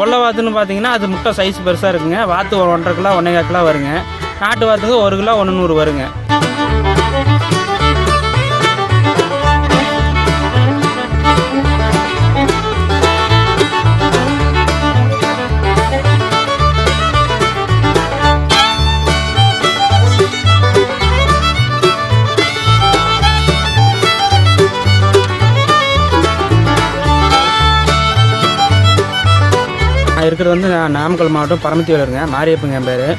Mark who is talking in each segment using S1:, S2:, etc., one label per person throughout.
S1: கொல்லை வாத்துன்னு பார்த்தீங்கன்னா அது முட்டை சைஸ் பெருசாக இருக்குங்க. வாத்து ஒரு ஒன்றரை கிலோ ஒன்றே கிலோ வருங்க. நாட்டு வாத்துக்கு ஒரு கிலோ ஒன்று நூறு வருங்க. நான் இருக்கிறது வந்து நான் நாமக்கல் மாவட்டம் பரமத்தியில் இருங்க. மாரியப்பங்க என் பேர்.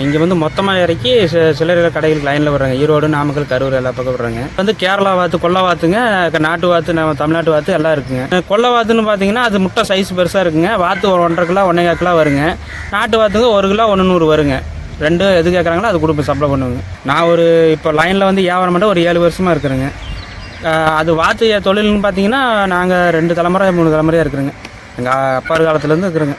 S1: இங்கே வந்து மொத்தமாக இறக்கி சி- சிலர் கடைகளுக்கு லைனில் வர்றாங்க ஈரோடு நாமக்கல் கரூர் எல்லா பக்கம் வர்றாங்க வந்து கேரளா வாத்து கொல்லை வாத்துங்க நாட்டு வாத்து நம்ம தமிழ்நாட்டு வாத்து எல்லாம் இருக்குங்க. அஹ் வாத்துன்னு பார்த்தீங்கன்னா அது முட்டை சைஸ் பெருசாக இருக்குங்க. வாத்து ஒரு ஒன்றரை கிலோ ஒன்றே கிலோ வருங்க. நாட்டு வாத்துங்க ஒரு கிலோ ஒன்று நூறு வருங்க. ரெண்டு எது கேட்குறாங்களோ அது கொடுப்பேன் சப்ளை பண்ணுவேங்க. நான் ஒரு இப்போ லைனில் வந்து வியாபாரம் மட்டும் ஒரு ஏழு வருஷமாக இருக்கிறேங்க. அது வாத்து தொழில்னு பார்த்தீங்கன்னா நாங்கள் ரெண்டு தலைமுறை மூணு தலைமுறையாக இருக்கிறோங்க. எங்கள் அப்பா காலத்துலேருந்து இருக்கிறோங்க.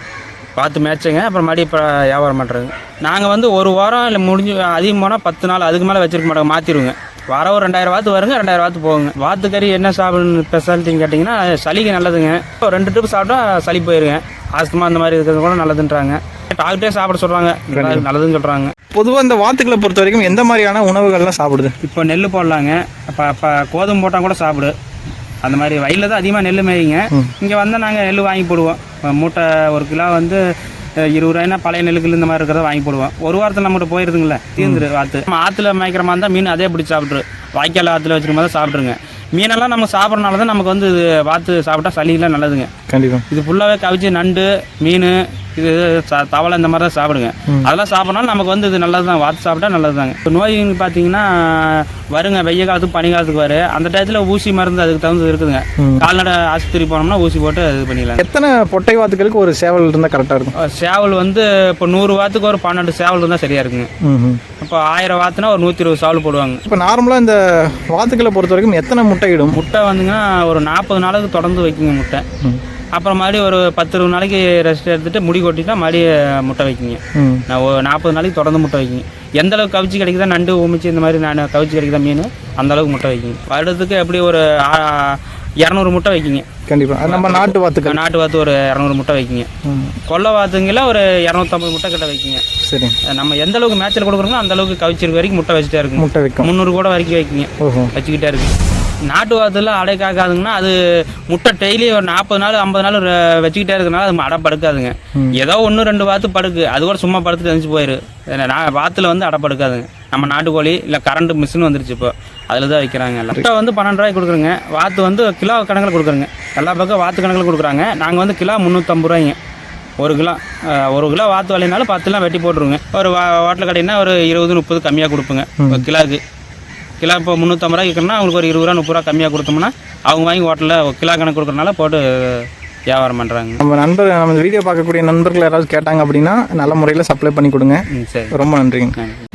S1: பார்த்து மேய்ச்சங்க அப்புறம் மறுபடியும் இப்போ வியாபாரம் பண்ணுறேங்க நாங்கள் வந்து ஒரு வாரம் இல்லை முடிஞ்சு அதிகம் போனால் பத்து நாள் அதுக்கு மேலே வச்சிருக்க மாட்டோங்க மாற்றிடுவோங்க வாரம் ஒரு ரெண்டாயிரம் வாத்து வருங்க ரெண்டாயிரம் வாத்து போகுங்க. வாத்து கறி என்ன சாப்பிடணும் ஸ்பெஷாலிட்டின்னு கேட்டிங்கன்னா சளிக்கு நல்லதுங்க. இப்போ ரெண்டு ட்ரிப் சாப்பிட்டா சளி போயிருங்க. ஆஸ்துமா அந்த மாதிரி இருக்கிறது கூட நல்லதுன்றாங்க. டாக்டரே சாப்பிட சொல்கிறாங்க நல்லதுன்னு சொல்கிறாங்க
S2: பொதுவாக இந்த வாத்துக்களை பொறுத்த வரைக்கும் எந்த மாதிரியான உணவுகள்லாம் சாப்பிடுது?
S1: இப்போ நெல் போடலாங்க. இப்போ இப்போ கோதுமை போட்டால் கூட சாப்பிடு. அந்த மாதிரி வயலில் தான் அதிகமாக நெல் மேய்ங்க. இங்கே வந்தால் நாங்கள் நெல் வாங்கி போடுவோம். மூட்டை ஒரு கிலோ வந்து இருபது ரூபாய்னா பழைய நெல்லுக்கு இந்த மாதிரி இருக்கிறத வாங்கி போடுவோம். ஒரு வாரத்தில் நம்மகிட்ட போயிருதுங்களே தீர்ந்துரு வாத்து நம்ம ஆற்றுல மேய்க்கிற மாதிரி இருந்தால் மீன் அதே பிடிச்சி சாப்பிட்ரு வாய்க்கால் ஆற்றுல வச்சிருக்கும் போது சாப்பிட்ருங்க மீனெல்லாம் நம்ம சாப்பிட்றனால தான் நமக்கு வந்து இது வாத்து சாப்பிட்டா சளியெல்லாம் நல்லதுங்க.
S2: கண்டிப்பாக
S1: இது ஃபுல்லாகவே கவிச்சு நண்டு மீன் இது தவளை இந்த மாதிரி தான் சாப்பிடுங்க அதெல்லாம் சாப்பிட்றனால நமக்கு வந்து இது நல்லது தான் வாத்து சாப்பிட்டா நல்லது தாங்க இப்போ நோய்னு பார்த்தீங்கன்னா வருங்க வெய்ய காலத்துக்கு பனி காலத்துக்கு வரும் அந்த டயத்தில் ஊசி மருந்து அதுக்கு தகுந்தது இருக்குதுங்க. கால்நடை ஆஸ்பத்திரி போனோம்னா ஊசி போட்டு இது பண்ணிடலாம்
S2: எத்தனை பொட்டை வாத்துக்களுக்கு ஒரு சேவல் இருந்தால் கரெக்டாக இருக்கும்?
S1: சேவல் வந்து இப்போ நூறு வாத்துக்கு ஒரு பன்னெண்டு சேவல் இருந்தால் சரியாக இருக்குங்க. இப்போ ஆயிரம் வாத்துனா ஒரு நூற்றி இருபது சேவல் போடுவாங்க.
S2: இப்போ நார்மலாக இந்த வாத்துக்களை பொறுத்த வரைக்கும் எத்தனை முட்டை இடும்?
S1: முட்டை வந்துங்கன்னா ஒரு நாற்பது நாளுக்கு தொடர்ந்து வைக்குங்க முட்டை. அப்புறம் மறுபடியும் ஒரு பத்து இருபது நாளைக்கு ரெஸ்ட் எடுத்துட்டு முடி கொட்டிட்டா மறுபடியும் முட்டை வைக்குங்க. நான் ஒரு நாற்பது நாளைக்கு தொடர்ந்து முட்டை வைக்கிங்க. எந்த அளவுக்கு கவிச்சி கிடைக்குதா நண்டு உமிச்சு இந்த மாதிரி நான் கவிச்சி கிடைக்குதா மீன் அந்த அளவுக்கு முட்டை வைக்கிங்க. வருடத்துக்கு எப்படி ஒரு இரநூறு முட்டை வைக்கிங்க.
S2: கண்டிப்பாக நம்ம நாட்டு வாத்துக்கள்.
S1: நாட்டு வாத்து ஒரு இரநூறு முட்டை வைக்கிங்க. கொல்லை வாத்துங்கள ஒரு இரநூத்தம்பது முட்டை கிட்ட வைக்கிங்க.
S2: சரி.
S1: நம்ம எந்த அளவுக்கு மேய்ச்சல் கொடுக்குறோமோ அந்த அளவுக்கு கவிச்சிருக்க வரைக்கும் முட்டை வச்சுட்டே இருக்குங்க
S2: முட்டை வைக்கும்.
S1: முந்நூறு கூட வரைக்கும் வைக்கிங்க. வச்சுக்கிட்டே இருக்கு நாட்டு வாத்துல அடை காக்காதுங்கன்னா அது முட்டை டெய்லி ஒரு நாற்பது நாள் ஐம்பது நாள் வச்சுக்கிட்டே இருக்கனால அது அடை படுக்காதுங்க. ஏதோ ஒன்று ரெண்டு வாத்து படுக்கு. அது கூட சும்மா படுத்துட்டு எழுந்து போயிரு. நான் வாத்துல வந்து அடை படுக்காதுங்க. நம்ம நாட்டுக்கோழி இல்லை கரண்ட் மிஷின் வந்துருச்சு இப்போ. அதில் தான் வைக்கிறாங்க முட்டை வந்து பன்னெண்டு ரூபாய்க்கு கொடுக்குறோங்க. வாத்து வந்து கிலோ கணக்கில் கொடுக்குறோங்க. எல்லா பக்கம் வாத்து கணக்கில் கொடுக்குறாங்க. நாங்கள் வந்து கிலோ முந்நூற்றம்பது ரூபாய்ங்க. ஒரு கிலோ ஒரு கிலோ வாத்து வலைனாலும் பத்துலாம் வெட்டி போட்டுருங்க. ஒரு வா ஹோட்டல் கடைன்னா ஒரு இருபது முப்பது கம்மியாக கொடுப்போங்க. ஒரு கிலோவுக்கு கிலோ இப்போ முந்நூற்றம்பது ரூபாய்க்கு விற்கணும்னா அவங்களுக்கு ஒரு இருபது ரூபா முப்பது ரூபா கம்மியாக கொடுத்தோம்னா அவங்க வாங்கி ஹோட்டலில் கிலோ கணக்கு கொடுக்குறனால போட்டு வியாபாரம் பண்ணுறாங்க
S2: நம்ம நண்பர் நம்ம வீடியோ பார்க்கக்கூடிய நண்பர்கள் யாராவது கேட்டாங்க அப்படின்னா நல்ல முறையில் சப்ளை பண்ணி கொடுங்க.
S1: சரி.
S2: ரொம்ப நன்றிங்க.
S1: நன்றி.